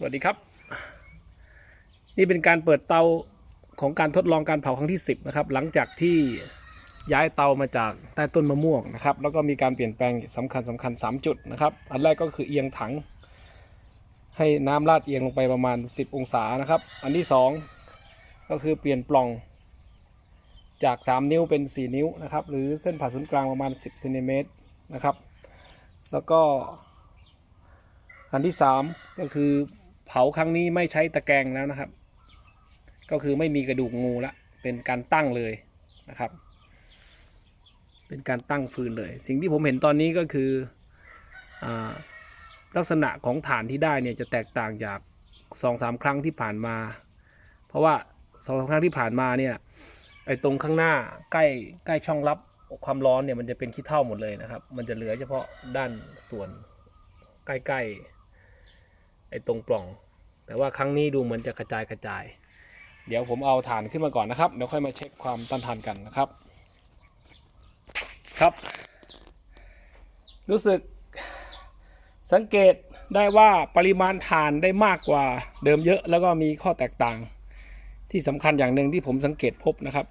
สวัสดีครับ นี่เป็นการเปิดเตาของการทดลองการเผาครั้งที่ 10 นะครับ หลังจากที่ย้ายเตามาจากใต้ต้นมะม่วงนะครับ แล้วก็มีการเปลี่ยนแปลงสำคัญสำคัญ 3 จุดนะครับ อันแรกก็คือเอียงถัง ให้น้ำลาดเอียงลงไปประมาณ 10 องศานะครับ อันที่ 2 ก็คือเปลี่ยนปล่องจาก 3 นิ้วเป็น 4 นิ้วนะครับ หรือเส้นผ่าศูนย์กลางประมาณ 10เซนติเมตรนะครับ แล้วก็อันที่สามก็คือ เผาครั้งนี้ไม่ใช้ตะแกรงแล้วนะครับ ก็คือไม่มีกระดูกงูละเป็นการตั้งเลยนะครับ เป็นการตั้งฟืนเลย สิ่งที่ผมเห็นตอนนี้ก็คืออลักษณะของฐานที่ได้เนี่ยจะแตกต่างจากสองสามครั้งที่ผ่านมา เพราะว่าสองสามครั้งที่ผ่านมาเนี่ยไอ้ตรงข้างหน้าใกล้ใกล้ช่องรับความร้อนเนี่ยมันจะเป็นขี้เถ้าหมดเลยนะครับ มันจะเหลือเฉพาะด้านส่วนใกล้ๆ ไอ้ตรงปล่อง แต่ว่าครั้งนี้ดูเหมือนจะกระจายกระจาย เดี๋ยวผมเอาฐานขึ้นมาก่อนนะครับเดี๋ยวค่อยมาเช็คความต้านทานกันนะครับ ครับ รู้สึกสังเกตได้ว่าปริมาณฐานได้มากกว่าเดิมเยอะ แล้วก็มีข้อแตกต่าง ที่สำคัญอย่างหนึ่งที่ผมสังเกตพบนะครับ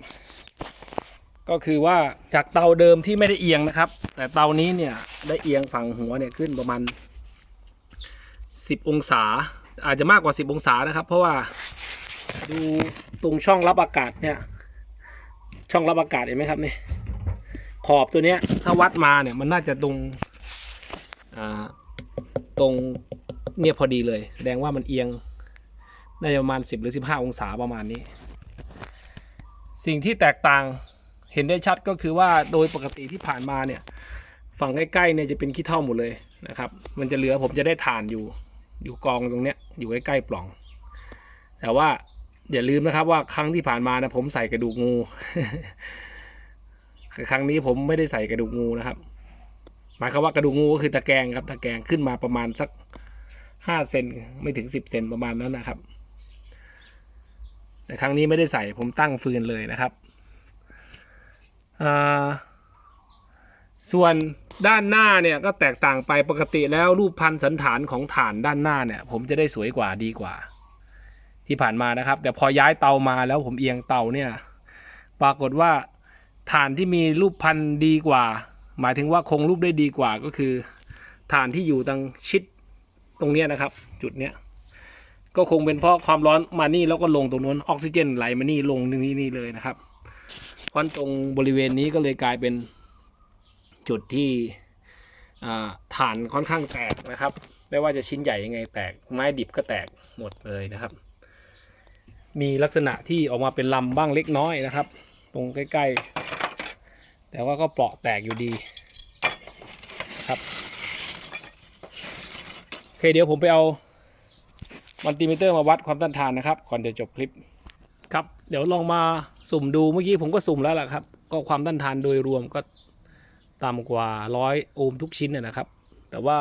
ก็คือว่าจากเตาเดิมที่ไม่ได้เอียงนะครับ แต่เตานี้เนี่ยได้เอียงฝั่งหัวเนี่ยขึ้นประมาณ 10 องศา อาจจะมากกว่า 10 องศานะครับ เพราะว่าดูตรงช่องรับอากาศเนี่ย ช่องรับอากาศเห็นไหมครับนี่ขอบตัวเนี้ยถ้าวัดมาเนี่ยมันน่าจะตรงตรงเนี่ยพอดีเลย แสดงว่ามันเอียงน่าจะประมาณ 10 หรือ 15 องศาประมาณนี้ สิ่งที่แตกต่างเห็นได้ชัดก็คือว่าโดยปกติที่ผ่านมาเนี่ย ฝั่งใกล้ๆเนี่ยจะเป็นขี้เถ้าหมดเลยนะครับ มันจะเหลือผมจะได้ฐานอยู่ อยู่กองตรงเนี้ยอยู่ใกล้ๆปล่อง แต่ว่าอย่าลืมนะครับว่าครั้งที่ผ่านมานะผมใส่กระดูกงูครั้งนี้ผมไม่ได้ใส่กระดูกงูนะครับหมายความว่ากระดูกงูก็คือตะแกรงครับตะแกรงขึ้นมาประมาณสักห้าเซนไม่ถึงสิบเซนประมาณนั้นนะครับ แต่ครั้งนี้ไม่ได้ใส่ผมตั้งฟืนเลยนะครับอ่า ส่วนด้านหน้าเนี่ยก็แตกต่างไปปกติแล้วรูปพันธ์สันฐานของฐานด้านหน้าเนี่ย ผมจะได้สวยกว่าดีกว่า ที่ผ่านมานะครับ แต่พอย้ายเตามาแล้วผมเอียงเตาเนี่ย ปรากฏว่าฐานที่มีรูปพันธ์ดีกว่า หมายถึงว่าคงรูปได้ดีกว่าก็คือ ฐานที่อยู่ตรงชิดตรงเนี้ยนะครับ จุดเนี้ยก็คงเป็นเพราะความร้อนมานี่แล้วก็ลงตรงนู้นออกซิเจนไหลมานี่ลงนี่นี่เลยนะครับเพราะตรงบริเวณนี้ก็เลยกลายเป็น จุดที่ฐานค่อนข้างแตกนะครับ ไม่ว่าจะชิ้นใหญ่ยังไงแตก ไม้ดิบก็แตกหมดเลยนะครับ มีลักษณะที่ออกมาเป็นลำบ้างเล็กน้อยนะครับ ตรงใกล้ ๆ แต่ว่าก็เปราะแตกอยู่ดีครับโอเคเดี๋ยวผมไปเอามัลติมิเตอร์มาวัดความต้านทานนะครับ ก่อนจะจบคลิปครับ เดี๋ยวลองมาสุ่มดูเมื่อกี้ผมก็สุ่มแล้วล่ะครับ ก็ความต้านทานโดยรวมก็ ต่ำกว่าร้อยโอห์มทุกชิ้นนะครับ แต่ว่า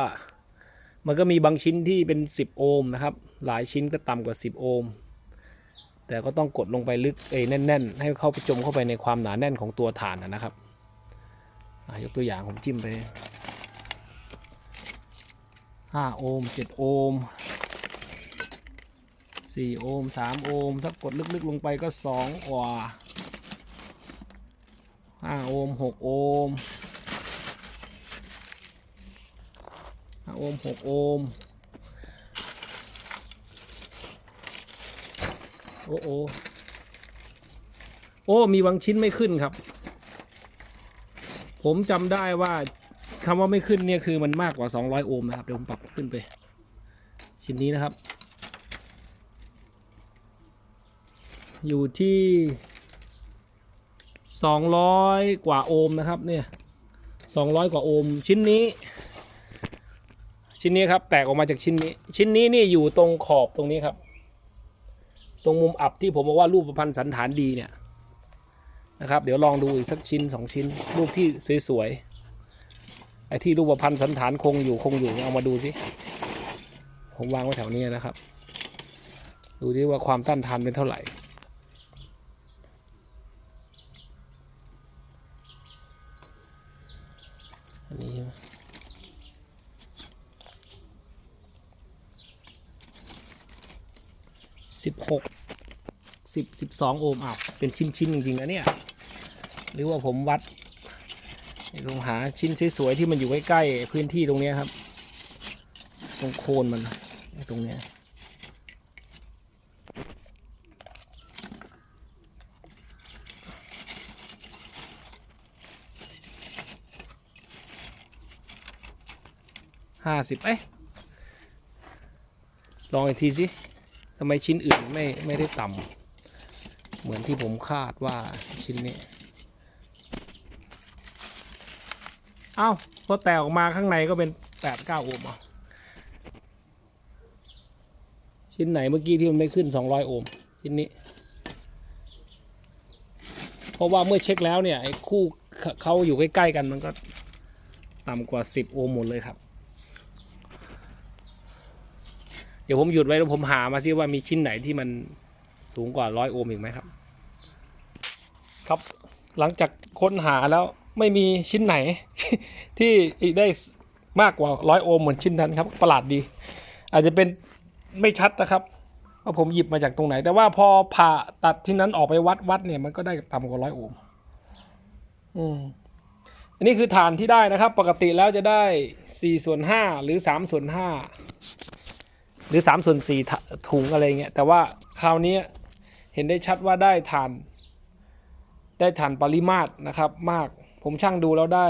มันก็มีบางชิ้นที่เป็น 10 โอห์มนะครับ หลายชิ้นก็ต่ำกว่า 10 โอห์มแต่ก็ต้องกดลงไปลึกเอ้แน่น ๆ ให้เข้าไปจมเข้าไปในความหนาแน่นของตัวฐานนะครับอะยกตัวอย่างผมจิ้มไป 5 โอห์ม7 โอห์มสี่โอห์มสามโอห์มถ้ากดลึกๆลงไปก็สองกว่าห้าโอห์มหกโอห์มห้า โอห์มหกโอห์มโอ้โอโอ้มีบางชิ้นไม่ขึ้นครับ ผมจำได้ว่าคำว่าไม่ขึ้นเนี่ยคือมันมากกว่า 200 โอห์มนะครับ เดี๋ยวผมปรับขึ้นไป ชิ้นนี้นะครับ อยู่ที่สองร้อยกว่าโอห์มนะครับเนี่ยสองร้อยกว่าโอห์มชิ้นนี้ ชิ้นนี้ครับแตกออกมาจากชิ้นนี้ ชิ้นนี้นี่อยู่ตรงขอบตรงนี้ครับ ตรงมุมอับที่ผมบอกว่ารูปประพันธ์สันฐานดีเนี่ยนะครับ เดี๋ยวลองดูอีกสักชิ้นสองชิ้น รูปที่สวยๆไอ้ที่รูปประพันธ์สันฐานคงอยู่คงอยู่เอามาดูสิผมวางไว้แถวนี้นะครับ ดูดิว่าความต้านทานเป็นเท่าไหร่อันนี้ใช่ไหม สิบหกสิบสิบสองโอห์มอ้าวเป็นชิ้นๆจริงๆนะเนี่ย หรือว่าผมวัดลองหาชิ้นสวยๆที่มันอยู่ใกล้ๆพื้นที่ตรงนี้ครับ ตรงโคนมันตรงเนี้ยห้าสิบเอ๊ะลองอีกทีสิ ทำไมชิ้นอื่นไม่ไม่ได้ต่ำเหมือนที่ผมคาดว่าชิ้นนี้เอ้าพอแตกออกมาข้างในก็เป็นแปดเก้าโอห์มอะชิ้นไหนเมื่อกี้ที่มันไม่ขึ้นสองร้อยโอห์มชิ้นนี้ เพราะว่าเมื่อเช็คแล้วเนี่ยไอ้คู่เขาอยู่ใกล้ ๆ กันมันก็ต่ำกว่าสิบโอห์มหมดเลยครับ เดี๋ยวผมหยุดไว้แล้วผมหามาซิว่ามีชิ้นไหนที่มันสูงกว่าร้อยโอห์มอีกไหมครับ ครับหลังจากค้นหาแล้วไม่มีชิ้นไหน ที่ได้มากกว่าร้อยโอห์มเหมือนชิ้นนั้นครับประหลาดดี อาจจะเป็นไม่ชัดนะครับว่าผมหยิบมาจากตรงไหน แต่ว่าพอผ่าตัดที่นั้นออกไปวัดวัดเนี่ยมันก็ได้ต่ำกว่าร้อยโอห์มอืมอันนี้คือฐานที่ได้นะครับ ปกติแล้วจะได้สี่ส่วนห้าหรือสามส่วนห้า หรือสามส่วนสี่ถุงอะไรเงี้ยแต่ว่าคราวนี้เห็นได้ชัดว่าได้ฐาน ได้ฐานปริมาตรนะครับ มากผมช่างดูแล้วได้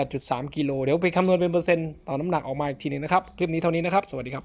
8.3 กิโล เดี๋ยวไปคำนวณเป็นเปอร์เซ็นต์ต่อน้ำหนักออกมาอีกทีหนึงนะครับ คลิปนี้เท่านี้นะครับ สวัสดีครับ